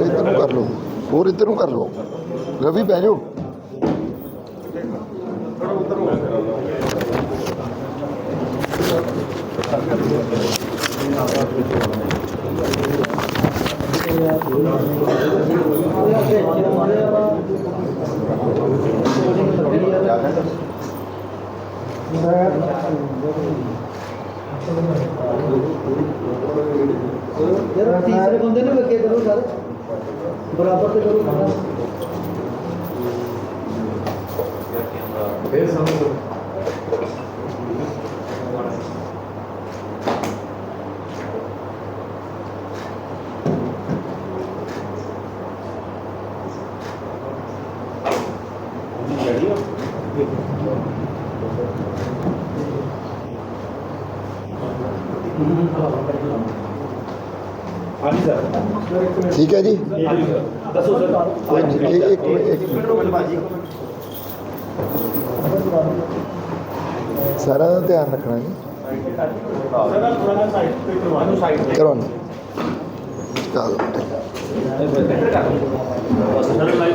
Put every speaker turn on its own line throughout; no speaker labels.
ਇੱਧਰ ਨੂੰ ਕਰ ਲਓ ਹੋਰ ਇੱਧਰ ਨੂੰ ਕਰ ਲਓ। ਰਵੀ ਬਹਿ ਜਾਓ।
ਯਾਰ ਤੀਸਰੇ ਬੰਦੇ ਨੂੰ ਲੱਗੇ ਕਰੋ ਸਰ। ਬਰਾਬਰ ਤੇ ਕਰੋ ਸਾਰਾ
ਹਾਂਜੀ ਸਰ।
ਠੀਕ ਹੈ ਜੀ।
ਦੱਸੋ ਸਰ।
ਕੋਈ ਨਹੀਂ, ਇੱਕ ਇੱਕ ਇੱਕ ਸਾਰਾ ਦਾ ਧਿਆਨ ਰੱਖਣਾ ਜੀ।
ਸਰ ਥੋੜਾ ਜਿਹਾ ਸਾਈਡ ਤੇ ਕਰਵਾਉਣਾ। ਸਾਈਡ ਤੇ
ਨਾ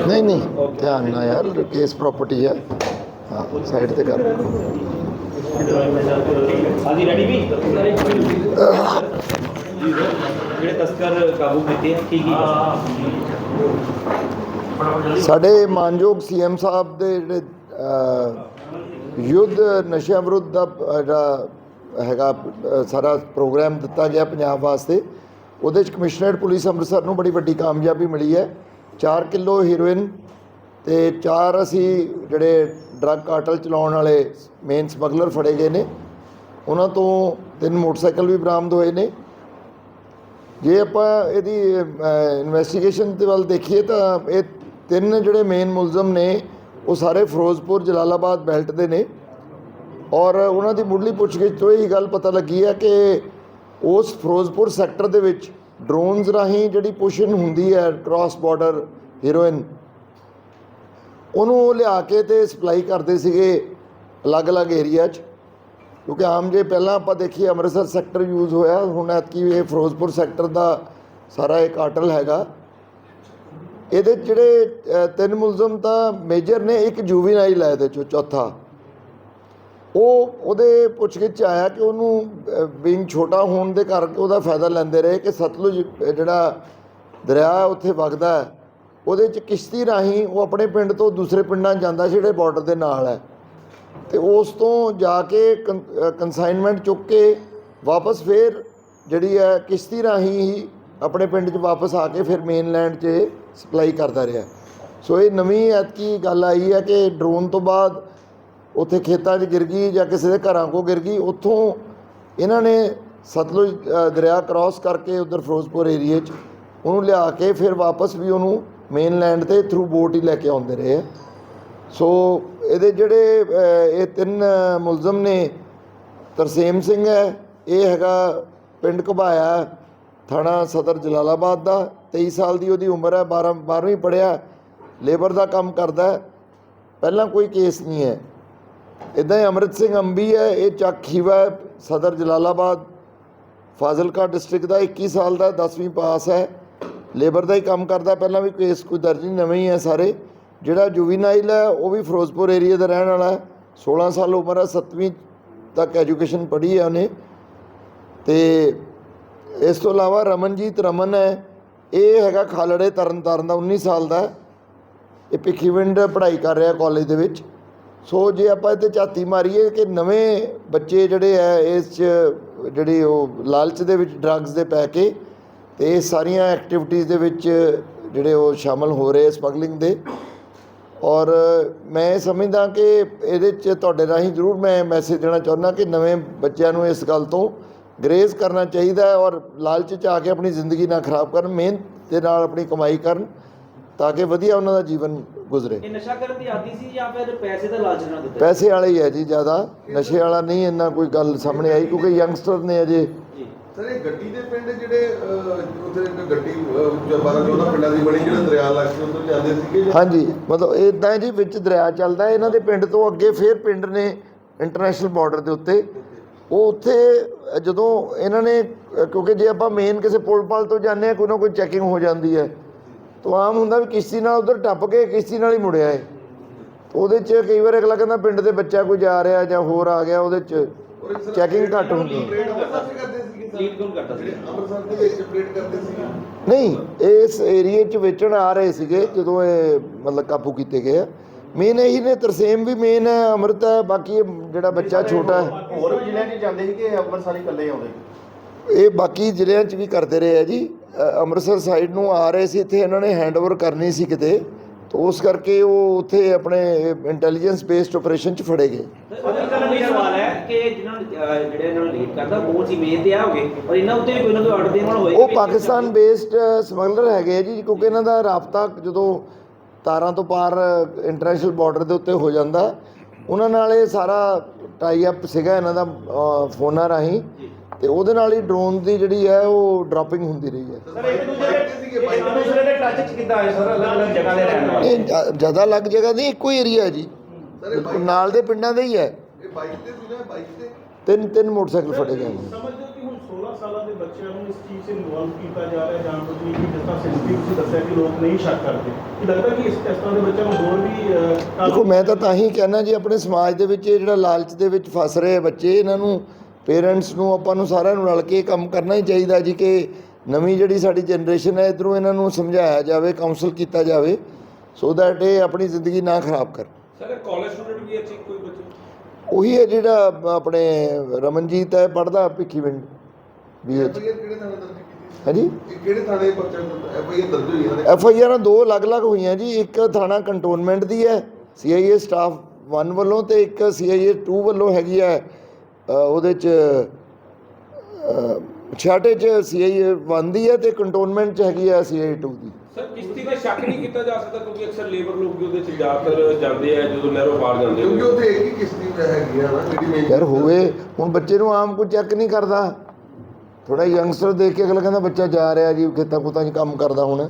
ਨਹੀਂ ਨਹੀਂ। ਧਿਆਨ ਨਾਲ ਯਾਰ ਕੇਸ ਪ੍ਰਾਪਰਟੀ ਹਾਂ। ਸਾਈਡ ਤੇ ਕਰ।
ਹਾਂਜੀ ਰੈਡੀ ਵੀ? ਜਿਹੜੇ ਤਸਕਰ ਕਾਬੂ ਕੀਤੇ ਆ ਕੀ ਕੀ
ਸਾਡੇ ਮਾਨਯੋਗ ਸੀਐਮ ਸਾਹਿਬ ਦੇ ਜਿਹੜੇ ਯੁੱਧ ਨਸ਼ਿਆਂ ਵਿਰੁੱਧ ਦਾ ਜਿਹੜਾ ਹੈਗਾ ਸਾਰਾ ਪ੍ਰੋਗਰਾਮ ਦਿੱਤਾ ਗਿਆ ਪੰਜਾਬ ਵਾਸਤੇ ਉਹਦੇ ਚ ਕਮਿਸ਼ਨਰੇਟ ਪੁਲਿਸ ਅੰਮ੍ਰਿਤਸਰ ਨੂੰ ਬੜੀ ਵੱਡੀ ਕਾਮਯਾਬੀ ਮਿਲੀ ਹੈ। 4 ਕਿਲੋ ਹੀਰੋਇਨ ਤੇ 4 ਅਸੀਂ ਜਿਹੜੇ ਡਰੱਗ ਕਾਰਟਲ ਚਲਾਉਣ ਵਾਲੇ ਮੇਨ ਸਮਗਲਰ ਫੜੇ ਗਏ ਨੇ। ਉਹਨਾਂ ਤੋਂ ਤਿੰਨ ਮੋਟਰਸਾਈਕਲ ਵੀ ਬਰਾਮਦ ਹੋਏ ਨੇ। ਜੇ ਆਪਾਂ ਇਹਦੀ ਇਨਵੈਸਟੀਗੇਸ਼ਨ ਦੇ ਵੱਲ ਦੇਖੀਏ ਤਾਂ ਇਹ ਤਿੰਨ ਜਿਹੜੇ ਮੇਨ ਮੁਲਜ਼ਮ ਨੇ, ਉਹ ਸਾਰੇ ਫਿਰੋਜ਼ਪੁਰ, ਜਲਾਲਾਬਾਦ ਬੈਲਟ ਦੇ ਨੇ। ਔਰ ਉਹਨਾਂ ਦੀ ਮੁੱਢਲੀ ਪੁੱਛਗਿੱਛ ਤੋਂ ਇਹ ਗੱਲ ਪਤਾ ਲੱਗੀ ਹੈ ਕਿ ਉਸ ਫਿਰੋਜ਼ਪੁਰ ਸੈਕਟਰ ਦੇ ਵਿੱਚ ਡਰੋਨਸ ਰਾਹੀਂ ਜਿਹੜੀ ਪੁਸ਼ਨ ਹੁੰਦੀ ਹੈ ਕ੍ਰਾਸ ਬਾਰਡਰ ਹੀਰੋਇਨ ਉਹਨੂੰ ਉਹ ਲਿਆ ਕੇ ਤੇ ਸਪਲਾਈ ਕਰਦੇ ਸੀਗੇ ਅਲੱਗ-ਅਲੱਗ ਏਰੀਆ 'ਚ। ਕਿਉਂਕਿ ਆਮ ਜੇ ਪਹਿਲਾਂ ਆਪਾਂ ਦੇਖੀਏ, ਅੰਮ੍ਰਿਤਸਰ ਸੈਕਟਰ ਯੂਜ਼ ਹੋਇਆ, ਹੁਣ ਐਤਕੀ ਇਹ ਫਿਰੋਜ਼ਪੁਰ ਸੈਕਟਰ ਦਾ ਸਾਰਾ ਇਹ ਕਾਟਲ ਹੈਗਾ। ਇਹਦੇ 'ਚ ਜਿਹੜੇ ਤਿੰਨ ਮੁਲਜ਼ਮ ਤਾਂ ਮੇਜਰ ਨੇ, ਇੱਕ ਜੂਵੀਨਾਈਲ ਹੈ ਇਹਦੇ ਚੋਂ ਚੌਥਾ। ਉਹ ਉਹਦੇ ਪੁੱਛਗਿੱਛ ਆਇਆ ਕਿ ਉਹਨੂੰ ਬਿੰਗ ਛੋਟਾ ਹੋਣ ਦੇ ਕਰਕੇ ਉਹਦਾ ਫਾਇਦਾ ਲੈਂਦੇ ਰਹੇ ਕਿ ਸਤਲੁਜ, ਜਿਹੜਾ ਦਰਿਆ ਉੱਥੇ ਵਗਦਾ ਹੈ। ਉਹਦੇ 'ਚ ਕਿਸ਼ਤੀ ਰਾਹੀਂ ਉਹ ਆਪਣੇ ਪਿੰਡ ਤੋਂ ਦੂਸਰੇ ਪਿੰਡਾਂ ਜਾਂਦਾ ਜਿਹੜੇ ਬਾਰਡਰ ਦੇ ਨਾਲ ਹੈ। ਤੇ ਉਸ ਤੋਂ ਜਾ ਕੇ ਕੰਸਾਈਨਮੈਂਟ ਚੁੱਕ ਕੇ ਵਾਪਸ ਫੇਰ ਜਿਹੜੀ ਹੈ ਕਿਸ਼ਤੀ ਰਾਹੀਂ ਹੀ ਆਪਣੇ ਪਿੰਡ 'ਚ ਵਾਪਸ ਆ ਕੇ ਫਿਰ ਮੇਨਲੈਂਡ 'ਚ ਸਪਲਾਈ ਕਰਦਾ ਰਿਹਾ। ਸੋ ਇਹ ਨਵੀਂ ਐਤਕੀ ਗੱਲ ਆਈ ਹੈ ਕਿ ਡਰੋਨ ਤੋਂ ਬਾਅਦ ਉੱਥੇ ਖੇਤਾਂ 'ਚ ਗਿਰ ਗਈ ਜਾਂ ਕਿਸੇ ਦੇ ਘਰਾਂ ਕੋ ਗਿਰ ਗਈ, ਉੱਥੋਂ ਇਹਨਾਂ ਨੇ ਸਤਲੁਜ ਦਰਿਆ ਕ੍ਰਾਸ ਕਰਕੇ ਉਧਰ ਫਿਰੋਜ਼ਪੁਰ ਏਰੀਏ 'ਚ ਉਹਨੂੰ ਲਿਆ ਕੇ ਫਿਰ ਵਾਪਸ ਵੀ ਉਹਨੂੰ ਮੇਨਲੈਂਡ ਤੇ ਥਰੂ ਬੋਟ ਹੀ ਲੈ ਕੇ ਆਉਂਦੇ ਰਹੇ ਆ। ਸੋ ਇਹਦੇ ਜਿਹੜੇ ਇਹ ਤਿੰਨ ਮੁਲਜ਼ਮ ਨੇ, ਤਰਸੇਮ ਸਿੰਘ ਹੈ, ਇਹ ਹੈਗਾ ਪਿੰਡ ਘਬਾਇਆ, ਥਾਣਾ ਸਦਰ ਜਲਾਲਾਬਾਦ ਦਾ 23 ਸਾਲ ਦੀ ਉਹਦੀ ਉਮਰ ਹੈ 12 12ਵੀਂ ਪੜਿਆ ਲੇਬਰ ਦਾ ਕੰਮ ਕਰਦਾ ਪਹਿਲਾਂ ਕੋਈ ਕੇਸ ਨਹੀਂ ਹੈ। ਇਦਾਂ ਹੀ ਅਮਰਿਤ ਸਿੰਘ ਅੰਬੀ ਹੈ, ਇਹ ਚੱਕ ਸਦਰ ਜਲਾਲਾਬਾਦ, ਫਾਜ਼ਿਲਕਾ ਡਿਸਟ੍ਰਿਕਟ ਦਾ 21 ਸਾਲ ਦਾ 10ਵੀਂ ਪਾਸ ਹੈ। ਲੇਬਰ ਦਾ ਹੀ ਕੰਮ ਕਰਦਾ, ਪਹਿਲਾਂ ਵੀ ਕੇਸ ਕੋਈ ਦਰਜ ਨਹੀਂ, ਨਵੇਂ ਹੀ ਹੈ ਸਾਰੇ। ਜਿਹੜਾ ਜੁਵੀਨਾਈਲ ਹੈ, ਉਹ ਵੀ ਫਿਰੋਜ਼ਪੁਰ ਏਰੀਆ ਦਾ ਰਹਿਣ ਵਾਲਾ ਹੈ। 16 ਸਾਲ ਉਮਰ ਹੈ 7ਵੀਂ ਤੱਕ ਐਜੂਕੇਸ਼ਨ ਪੜ੍ਹੀ ਹੈ ਉਹਨੇ। ਤੇ ਇਸ ਤੋਂ ਇਲਾਵਾ ਰਮਨਜੀਤ ਰਮਨ ਹੈ, ਇਹ ਹੈਗਾ ਖਾਲੜੇ ਤਰਨਤਾਰਨ ਦਾ 19 ਸਾਲ ਦਾ ਹੈ। ਇਹ ਭਿੱਖੀਵਿੰਡ ਪੜ੍ਹਾਈ ਕਰ ਰਿਹਾ ਕਾਲਜ ਦੇ ਵਿੱਚ। ਸੋ ਜੇ ਆਪਾਂ ਇੱਥੇ ਝਾਤੀ ਮਾਰੀਏ ਕਿ ਨਵੇਂ ਬੱਚੇ ਜਿਹੜੇ ਆ, ਇਸ 'ਚ ਜਿਹੜੀ ਉਹ ਲਾਲਚ ਦੇ ਵਿੱਚ ਡਰੱਗਸ ਦੇ ਪੈ ਕੇ ਤੇ ਇਹ ਸਾਰੀਆਂ ਐਕਟੀਵਿਟੀਜ਼ ਦੇ ਵਿੱਚ ਜਿਹੜੇ ਉਹ ਸ਼ਾਮਲ ਹੋ ਰਹੇ ਸਮਗਲਿੰਗ ਦੇ। ਔਰ ਮੈਂ ਸਮਝਦਾ ਕਿ ਇਹਦੇ 'ਚ ਤੁਹਾਡੇ ਰਾਹੀਂ ਜ਼ਰੂਰ ਮੈਂ ਮੈਸੇਜ ਦੇਣਾ ਚਾਹੁੰਦਾ ਕਿ ਨਵੇਂ ਬੱਚਿਆਂ ਨੂੰ ਇਸ ਗੱਲ ਤੋਂ ਗਰੇਜ਼ ਕਰਨਾ ਚਾਹੀਦਾ ਹੈ ਔਰ ਲਾਲਚ 'ਚ ਆ ਕੇ ਆਪਣੀ ਜ਼ਿੰਦਗੀ ਨਾ ਖਰਾਬ ਕਰਨ ਮਿਹਨਤ ਦੇ ਨਾਲ ਆਪਣੀ ਕਮਾਈ ਕਰਨ ਤਾਂ ਕਿ ਵਧੀਆ ਉਹਨਾਂ ਦਾ ਜੀਵਨ ਗੁਜ਼ਰੇ।
ਇਹ ਨਸ਼ਾ ਕਰਨ ਦੀ ਆਦੀ ਸੀ ਜਾਂ ਫਿਰ ਪੈਸੇ ਦਾ ਲਾਲਚ ਨਾਲ ਦਿੱਤਾ?
ਪੈਸੇ ਵਾਲਾ ਹੀ ਹੈ ਜੀ ਜ਼ਿਆਦਾ। ਨਸ਼ੇ ਵਾਲਾ ਨਹੀਂ ਇੰਨਾ ਕੋਈ ਗੱਲ ਸਾਹਮਣੇ ਆਈ ਕਿਉਂਕਿ ਯੰਗਸਟਰ ਨੇ ਅਜੇ
ਸਰ ਇਹ ਗੱਡੀ ਦੇ ਪਿੰਡ ਜਿਹੜੇ ਉੱਥੇ ਇੱਕ ਗੱਡੀ 12 14 ਪਿੰਡਾਂ ਦੀ ਬਣੀ ਜਿਹੜੇ ਦਰਿਆ ਲੱਗ ਕੇ ਉੱਧਰ ਜਾਂਦੇ ਸੀਗੇ
ਹਾਂਜੀ ਮਤਲਬ ਇਦਾਂ ਜੀ ਵਿੱਚ ਦਰਿਆ ਚੱਲਦਾ ਇਹਨਾਂ ਦੇ ਪਿੰਡ ਤੋਂ ਅੱਗੇ ਫੇਰ ਪਿੰਡ ਨੇ ਇੰਟਰਨੈਸ਼ਨਲ ਬਾਰਡਰ ਦੇ ਉੱਤੇ। ਉਹ ਉੱਥੇ ਜਦੋਂ ਇਹਨਾਂ ਨੇ ਕਿਉਂਕਿ ਜੇ ਆਪਾਂ ਮੇਨ ਕਿਸੇ ਪੁਲ ਪਲ ਤੋਂ ਜਾਂਦੇ ਆ ਕੋਈ ਨਾ ਕੋਈ ਚੈਕਿੰਗ ਹੋ ਜਾਂਦੀ ਹੈ। ਤਾਂ ਆਮ ਹੁੰਦਾ ਵੀ ਕਿਸ਼ਤੀ ਨਾਲ ਉਧਰ ਟੱਪ ਕੇ ਕਿਸ਼ਤੀ ਨਾਲ ਹੀ ਮੁੜਿਆ ਹੈ ਉਹਦੇ 'ਚ ਕਈ ਵਾਰ ਅਗਲਾ ਕਹਿੰਦਾ ਪਿੰਡ ਦੇ ਬੱਚਾ ਕੋਈ ਜਾ ਰਿਹਾ ਜਾਂ ਹੋਰ ਆ ਗਿਆ ਉਹਦੇ 'ਚ ਚੈਕਿੰਗ ਘੱਟ ਹੁੰਦੀ ਹੈ।
ਲੀਡ ਕੌਣ ਕਰਦਾ ਸੀ
ਜਿਹੜੇ ਅੰਮ੍ਰਿਤਸਰ ਦੇ ਵਿੱਚ ਪਰੇਡ ਕਰਦੇ ਸੀਗੇ?
ਨਹੀਂ ਇਸ ਏਰੀਏ 'ਚ ਵੇਚਣ ਆ ਰਹੇ ਸੀਗੇ ਜਦੋਂ ਇਹ ਮਤਲਬ ਕਾਬੂ ਕੀਤੇ ਗਏ ਆ। ਮੇਨ ਇਹੀ ਨੇ ਤਰਸੇਮ ਵੀ ਮੇਨ ਹੈ ਅੰਮ੍ਰਿਤ ਹੈ ਬਾਕੀ ਇਹ ਜਿਹੜਾ ਬੱਚਾ ਛੋਟਾ ਹੈ।
ਹੋਰ ਵੀ ਜ਼ਿਲ੍ਹਿਆਂ 'ਚ ਜਾਂਦੇ ਸੀ ਕਿ ਅੰਮ੍ਰਿਤਸਰ ਹੀ ਇਕੱਲੇ ਆਉਂਦੇ?
ਇਹ ਬਾਕੀ ਜ਼ਿਲ੍ਹਿਆਂ 'ਚ ਵੀ ਕਰਦੇ ਰਹੇ ਆ ਜੀ। ਅ, ਅੰਮ੍ਰਿਤਸਰ ਸਾਈਡ ਨੂੰ ਆ ਰਹੇ ਸੀ ਇੱਥੇ ਇਹਨਾਂ ਨੇ ਹੈਂਡਓਵਰ ਕਰਨੀ ਸੀ ਕਿਤੇ। ਤਾਂ ਉਸ ਕਰਕੇ ਉਹ ਉੱਥੇ ਆਪਣੇ ਇੰਟੈਲੀਜੈਂਸ ਬੇਸਡ ਆਪਰੇਸ਼ਨ 'ਚ ਫੜੇ ਗਏ।
ਉਹਦਾ ਕਰਨ ਇਹ ਸਵਾਲ ਹੈ ਕਿ ਜਿਨ੍ਹਾਂ ਨੂੰ ਅਹ, ਜਿਹੜੇ ਇਹਨਾਂ ਨੂੰ ਲੀਡ ਕਰਦਾ ਉਹ ਸੀ ਮੇਨ ਤੇ ਆ ਹੋਗੇ ਪਰ ਇਹਨਾਂ ਉੱਤੇ ਵੀ ਕੋਈ ਨਾ ਕੋਈ ਆਰਡਰ ਦੇਣ ਵਾਲਾ ਹੋਏਗਾ।
ਉਹ
ਵੀ-
ਪਾਕਿਸਤਾਨ ਬੇਸਡ ਸਮਗਲਰ ਹੈਗੇ ਆ ਜੀ ਕਿਉਂਕਿ ਇਹਨਾਂ ਦਾ ਰਾਬਤਾ ਜਦੋਂ ਤਾਰਾਂ ਤੋਂ ਪਾਰ ਇੰਟਰਨੈਸ਼ਨਲ ਬਾਰਡਰ ਦੇ ਉੱਤੇ ਹੋ ਜਾਂਦਾ ਉਹਨਾਂ ਨਾਲ ਇਹ ਸਾਰਾ ਟਾਈ ਅਪ ਸੀਗਾ ਇਹਨਾਂ ਦਾ ਫੋਨਾਂ ਰਾਹੀਂ। ਤੇ ਉਹਦੇ ਨਾਲ ਹੀ ਡਰੋਨ ਦੀ ਜਿਹੜੀ ਹੈ ਉਹ ਡ੍ਰੌਪਿੰਗ ਹੁੰਦੀ ਰਹੀ ਹੈ।
ਸਰ ਇੱਕ ਦੂਜੇ ਦੇ ਇੱਕ ਦੂਸਰੇ ਦੇ ਟੱਚ 'ਚ ਕਿੱਦਾਂ ਆਏ ਸਰ? ਅਲੱਗ ਅਲੱਗ ਜਗ੍ਹਾ ਦੇ ਰਹਿਣ ਵਾਲੇ।
ਇਹ ਜ਼ਿਆਦਾ ਲੱਗ ਜਗ੍ਹਾ ਨਹੀਂ ਇੱਕੋ ਹੀ ਏਰੀਆ ਹੈ ਜੀ। ਨਾਲ ਦੇ ਪਿੰਡਾਂ ਦੇ ਹੀ ਹੈ।
ਬਾਈਕ ਤੇ ਸੀ ਨਾ ਬਾਈਕ ਤੇ?
ਤਿੰਨ ਤਿੰਨ ਮੋਟਰਸਾਈਕਲ ਫੜੇ ਗਏ ਨੇ।
ਸਮਝਦੇ ਹੋ ਕਿ ਹੁਣ 16 ਸਾਲਾਂ ਦੇ ਬੱਚਿਆਂ ਨੂੰ ਇਸ ਚੀਜ਼ 'ਚ ਇਨਵੋਲਵ ਕੀਤਾ ਜਾ ਰਿਹਾ ਜਾਂ ਕੁਝ ਨਹੀਂ ਕਿ ਜਿਸ ਤਰ੍ਹਾਂ ਸੈਂਸਿਟਿਵ ਤੁਸੀਂ ਦੱਸਿਆ ਕਿ ਲੋਕ ਨਹੀਂ ਸ਼ੱਕ ਕਰਦੇ। ਕੀ ਲੱਗਦਾ ਕਿ ਇਸ ਤਰ੍ਹਾਂ ਦੇ ਬੱਚਿਆਂ ਨੂੰ ਹੋਰ ਵੀ ਅਹ,
ਦੇਖੋ ਮੈਂ ਤਾਂ ਤਾਂ ਹੀ ਕਹਿਣਾ ਜੀ ਆਪਣੇ ਸਮਾਜ ਦੇ ਵਿੱਚ ਇਹ ਜਿਹੜਾ ਲਾਲਚ ਦੇ ਵਿੱਚ ਫਸ ਰਹੇ ਬੱਚੇ ਇਹਨਾਂ ਨੂੰ ਪੇਰੈਂਟਸ ਨੂੰ ਆਪਾਂ ਨੂੰ ਸਾਰਿਆਂ ਨੂੰ ਰਲ ਕੇ ਇਹ ਕੰਮ ਕਰਨਾ ਹੀ ਚਾਹੀਦਾ ਜੀ ਕਿ ਨਵੀਂ ਜਿਹੜੀ ਸਾਡੀ ਜਨਰੇਸ਼ਨ ਹੈ ਇਧਰੋਂ ਇਹਨਾਂ ਨੂੰ ਸਮਝਾਇਆ ਜਾਵੇ ਕਾਉਂਸਲ ਕੀਤਾ ਜਾਵੇ ਸੋ ਦੈਟ ਇਹ ਆਪਣੀ ਜ਼ਿੰਦਗੀ ਨਾ ਖਰਾਬ ਕਰ
ਸਰ ਕਾਲਜ ਸਟੂਡੈਂਟ ਵੀ ਅੱਛੀ ਕੋਈ ਬੱਚੇ
ਉਹੀ ਹੈ ਜਿਹੜਾ ਆਪਣੇ ਰਮਨਜੀਤ ਹੈ ਪੜਦਾ ਵੀ
ਕਿਹੜੇ ਥਾਣੇ ਦਰਜ ਕੀਤੀ ਸੀ?
ਹਾਂਜੀ?
ਇਹ ਕਿਹੜੇ ਥਾਣੇ ਪਰਚਾ ਐਫ ਆਈ ਆਰ ਦਰਜ ਹੋਈ ਦੇ
ਐਫ ਆਈ ਆਰਾਂ ਦੋ ਅਲੱਗ-ਅਲੱਗ ਹੋਈਆਂ ਜੀ ਇੱਕ ਥਾਣਾ ਕੰਟੋਨਮੈਂਟ ਦੀ ਹੈ ਸੀ ਆਈ ਏ ਸਟਾਫ 1 ਵੱਲੋਂ ਤੇ ਇੱਕ ਸੀ ਆਈ ਏ 2 ਵੱਲੋਂ ਹੈਗੀ ਹੈ ਉਹਦੇ ਚ ਛਾਟੇ ਚ ਸੀ ਆਈ ਏ 1 ਦੀ ਹੈ ਤੇ ਕੰਟੋਨਮੈਂਟ ਚ ਹੈਗੀ ਹੈ ਸੀ ਆਈ 2 ਦੀ।
ਸਰ ਕਿਸ਼ਤੀ ਤੇ ਸ਼ੱਕ ਨਹੀਂ ਕੀਤਾ ਜਾ ਸਕਦਾ ਕਿਉਂਕਿ ਅਕਸਰ ਲੇਬਰ ਲੋਕ ਵੀ ਉਹਦੇ ਚ ਜ਼ਿਆਦਾਤਰ ਜਾਂਦੇ ਆ ਜਦੋਂ ਨਹਿਰੋਂ ਪਾਰ ਜਾਂਦੇ
ਕਿਉਂਕਿ ਉੱਥੇ ਇੱਕ ਹੀ ਕਿਸ਼ਤੀ ਹੈਗੀ ਆ ਨਾ ਜਿਹੜੀ ਮੇਨ
ਯਾਰ ਹੋਵੇ ਹੁਣ ਬੱਚੇ ਨੂੰ ਆਮ ਕੋਈ ਚੈੱਕ ਨਹੀਂ ਕਰਦਾ। ਥੋੜਾ ਯੰਗਸਟਰ ਦੇਖ ਕੇ ਅਗਲਾ ਕਹਿੰਦਾ ਬੱਚਾ ਜਾ ਰਿਹਾ ਜੀ ਖੇਤਾਂ ਖੁੱਤਾਂ 'ਚ ਕੰਮ ਕਰਦਾ ਹੁਣ।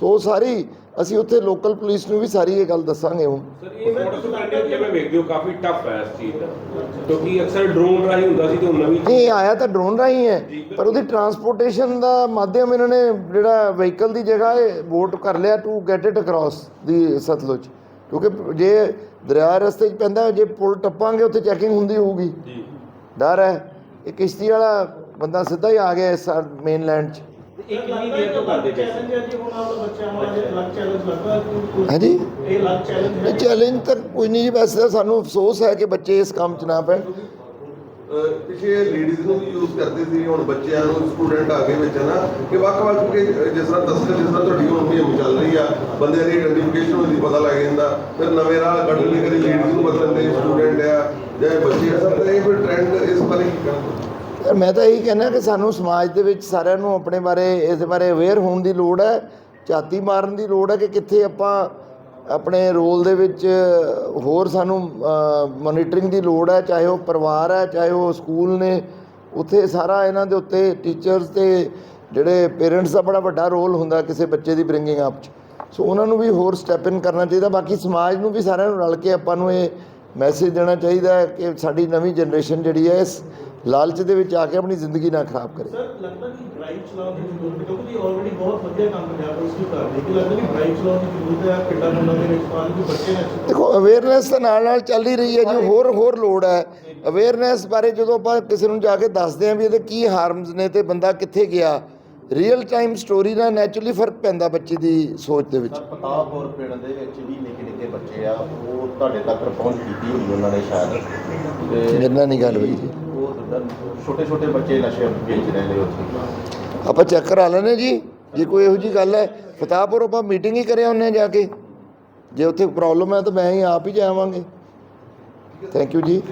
ਸੋ ਉਹ ਸਾਰੀ ਅਸੀਂ ਉੱਥੇ ਲੋਕਲ ਪੁਲਿਸ ਨੂੰ ਵੀ ਸਾਰੀ ਇਹ ਗੱਲ ਦੱਸਾਂਗੇ ਹੁਣ।
ਸਰ ਇਹ ਮੋਟਰ ਸੁਪਰਡੈਂਟ ਜਿਵੇਂ ਵੇਖਦੇ ਹੋ ਕਾਫੀ ਟਫ ਹੈ ਇਸ ਚੀਜ਼ ਦਾ। ਕਿਉਂਕਿ ਅਕਸਰ ਡਰੋਨ ਰਾਹੀਂ ਹੁੰਦਾ ਸੀ ਤੇ ਹੁਣ ਨਵੀਂ
ਨਹੀਂ ਆਇਆ ਤਾਂ ਡਰੋਨ ਰਾਹੀਂ ਹੈ ਪਰ ਉਹਦੀ ਟਰਾਂਸਪੋਰਟੇਸ਼ਨ ਦਾ ਮਾਧਿਅਮ ਇਹਨਾਂ ਨੇ ਜਿਹੜਾ ਵਹੀਕਲ ਦੀ ਜਗ੍ਹਾ ਇਹ ਵੋਟ ਕਰ ਲਿਆ to get it across the Sutlej. ਕਿਉਂਕਿ ਜੇ ਦਰਿਆ ਰਸਤੇ 'ਚ ਪੈਂਦਾ ਜੇ ਪੁਲ ਟੱਪਾਂਗੇ ਉੱਥੇ ਚੈਕਿੰਗ ਹੁੰਦੀ ਹੋਊਗੀ।
ਜੀ।
ਡਰ ਹੈ। ਇਹ ਕਿਸ਼ਤੀ ਵਾਲਾ ਬੰਦਾ ਸਿੱਧਾ ਹੀ ਆ ਗਿਆ ਇਸ ਮੇਨਲੈਂਡ 'ਚ।
ਤੇ ਇਹ ਕਿੰਨੀ ਦੇਰ ਤੋਂ ਕਰਦੇ ਪਏ ਸੀ?
ਚੈਲੰਜ ਹੈ ਜੀ ਹੁਣ ਚੈਲੰਜ ਲੱਗਦਾ ਕੋਈ-
ਹਾਂਜੀ?
ਇਹ ਅਲੱਗ ਚੈਲੰਜ ਹੈ।
ਇਹ ਚੈਲੰਜ ਤਾਂ ਕੋਈ ਨਹੀਂ ਜੀ ਵੈਸੇ ਤਾਂ ਸਾਨੂੰ ਅਫਸੋਸ ਹੈ ਕਿ ਬੱਚੇ ਇਸ ਕੰਮ 'ਚ ਨਾ ਪੈਣ।
ਪਿੱਛੇ ਲੇਡੀਜ਼ ਨੂੰ ਵੀ ਯੂਜ਼ ਕਰਦੇ ਸੀ ਹੁਣ ਬੱਚਿਆਂ ਨੂੰ ਸਟੂਡੈਂਟ ਆ ਗਏ ਵਿੱਚ ਨਾ ਕਿ ਵੱਖ-ਵੱਖ ਕਿ ਜਿਸ ਤਰ੍ਹਾਂ ਦੱਸਦੇ ਜਿਸ ਤਰ੍ਹਾਂ ਤੁਹਾਡੀ ਹੁਣ ਮੁਹਿੰਮ ਚੱਲ ਰਹੀ ਆ ਬੰਦੇ ਦੀ ਆਈਡੈਂਟੀਫਿਕੇਸ਼ਨ ਹੁੰਦੀ ਪਤਾ ਲੱਗ ਜਾਂਦਾ। ਫਿਰ ਨਵੇਂ ਰਾਹ ਕੱਢ ਲਈ ਕਦੀ ਲੇਡੀਜ਼ ਨੂੰ ਬਦਲਣ ਦੇ ਸਟੂਡੈਂਟ ਆ ਜਾਂ ਬੱਚੇ ਆ ਸਰ ਇਹ ਫਿਰ ਟ੍ਰੈਂਡ ਇਸ ਬਾਰੇ ਕੀ ਕਹਿਣਾ
ਪਰ ਮੈਂ ਤਾਂ ਇਹੀ ਕਹਿੰਦਾ ਕਿ ਸਾਨੂੰ ਸਮਾਜ ਦੇ ਵਿੱਚ ਸਾਰਿਆਂ ਨੂੰ ਆਪਣੇ ਬਾਰੇ, ਇਸ ਬਾਰੇ ਅਵੇਅਰ ਹੋਣ ਦੀ ਲੋੜ ਹੈ, ਝਾਤੀ ਮਾਰਨ ਦੀ ਲੋੜ ਹੈ ਕਿ ਕਿੱਥੇ ਆਪਾਂ ਆਪਣੇ ਰੋਲ ਦੇ ਵਿੱਚ ਹੋਰ ਸਾਨੂੰ ਮੋਨੀਟਰਿੰਗ ਦੀ ਲੋੜ ਹੈ, ਚਾਹੇ ਉਹ ਪਰਿਵਾਰ ਹੈ, ਚਾਹੇ ਉਹ ਸਕੂਲ ਨੇ, ਉੱਥੇ ਸਾਰਾ ਇਹਨਾਂ ਦੇ ਉੱਤੇ ਟੀਚਰਸ ਤੇ ਜਿਹੜੇ ਪੇਰੈਂਟਸ ਦਾ ਬੜਾ ਵੱਡਾ ਰੋਲ ਹੁੰਦਾ ਕਿਸੇ ਬੱਚੇ ਦੀ ਬ੍ਰਿੰਗਿੰਗ ਅਪ 'ਚ। ਸੋ ਉਹਨਾਂ ਨੂੰ ਵੀ ਹੋਰ ਸਟੈਪ ਇਨ ਕਰਨਾ ਚਾਹੀਦਾ, ਬਾਕੀ ਸਮਾਜ ਨੂੰ ਵੀ ਸਾਰਿਆਂ ਨੂੰ ਰਲ ਕੇ ਆਪਾਂ ਨੂੰ ਇਹ ਮੈਸੇਜ ਦੇਣਾ ਚਾਹੀਦਾ ਕਿ ਸਾਡੀ ਨਵੀਂ ਜਨਰੇਸ਼ਨ ਜਿਹੜੀ ਹੈ, ਇਸ ਲਾਲਚ ਦੇ ਵਿੱਚ ਆ ਕੇ ਆਪਣੀ ਜ਼ਿੰਦਗੀ ਨਾ ਖਰਾਬ ਕਰੇ।
ਸਰ ਲੱਗਦਾ ਕਿ ਡਰਾਈਵ ਚਲਾਉਣ ਦੀ ਜ਼ਰੂਰਤ ਹੈ ਕਿਉਂਕਿ ਆਲਰੇਡੀ ਬਹੁਤ ਵਧੀਆ ਕੰਮ ਪੰਜਾਬ ਪੁਲਿਸ ਵੀ ਕਰ ਰਹੀ ਹੈ ਕਿ ਲੱਗਦਾ ਕਿ ਡਰਾਈਵ ਚਲਾਉਣ ਦੀ ਜ਼ਰੂਰਤ ਹੈ ਪਿੰਡਾਂ ਪਿੰਡਾਂ ਦੇ ਵਿੱਚ ਤਾਂ ਕਿ ਬੱਚੇ ਨਾ
ਦੇਖੋ ਅਵੇਅਰਨੈਸ ਤਾਂ ਨਾਲ ਨਾਲ ਚੱਲ ਹੀ ਰਹੀ ਹੈ ਜੀ ਹੋਰ ਹੋਰ ਲੋੜ ਹੈ। ਅਵੇਅਰਨੈਸ ਬਾਰੇ ਜਦੋਂ ਆਪਾਂ ਕਿਸੇ ਨੂੰ ਜਾ ਕੇ ਦੱਸਦੇ ਹਾਂ ਵੀ ਇਹਦੇ ਕੀ ਹਾਰਮਸ ਨੇ ਤੇ ਬੰਦਾ ਕਿੱਥੇ ਗਿਆ ਰੀਅਲ ਟਾਈਮ ਸਟੋਰੀ ਨਾਲ ਨੈਚੁਰਲੀ ਫ਼ਰਕ ਪੈਂਦਾ ਬੱਚੇ ਦੀ ਸੋਚ ਦੇ ਵਿੱਚ।
ਪਤਾਪੁਰ ਪਿੰਡ ਦੇ ਵਿੱਚ ਵੀ ਨਿੱਕੇ ਨਿੱਕੇ ਬੱਚੇ ਆ ਉਹ ਤੁਹਾਡੇ ਤੱਕ ਪਹੁੰਚ ਕੀਤੀ ਹੋਈ ਉਹਨਾਂ ਨੇ ਸ਼ਾਇਦ। ਤੇ
ਨਾਲ ਨਹੀਂ ਗੱਲ ਹੋਈ ਜੀ।
ਛੋਟੇ ਛੋਟੇ ਬੱਚੇ ਨਸ਼ੇ ਵੇਚ ਰਹੇ ਨੇ ਉੱਥੇ।
ਆਪਾਂ ਚੈੱਕ ਕਰਾ ਲੈਣੇ ਜੀ। ਜੇ ਕੋਈ ਇਹੋ ਜੀ ਗੱਲ ਹੈ, ਫਤਾਹਪੁਰ ਆਪਾਂ ਮੀਟਿੰਗ ਹੀ ਕਰਿਆ ਉਹਨੇ ਜਾ ਕੇ। ਜੇ ਉੱਥੇ ਪ੍ਰੋਬਲਮ ਹੈ ਤਾਂ ਮੈਂ ਹੀ ਆਪ ਹੀ ਜਾਵਾਂਗੇ। ਥੈਂਕ ਯੂ ਜੀ।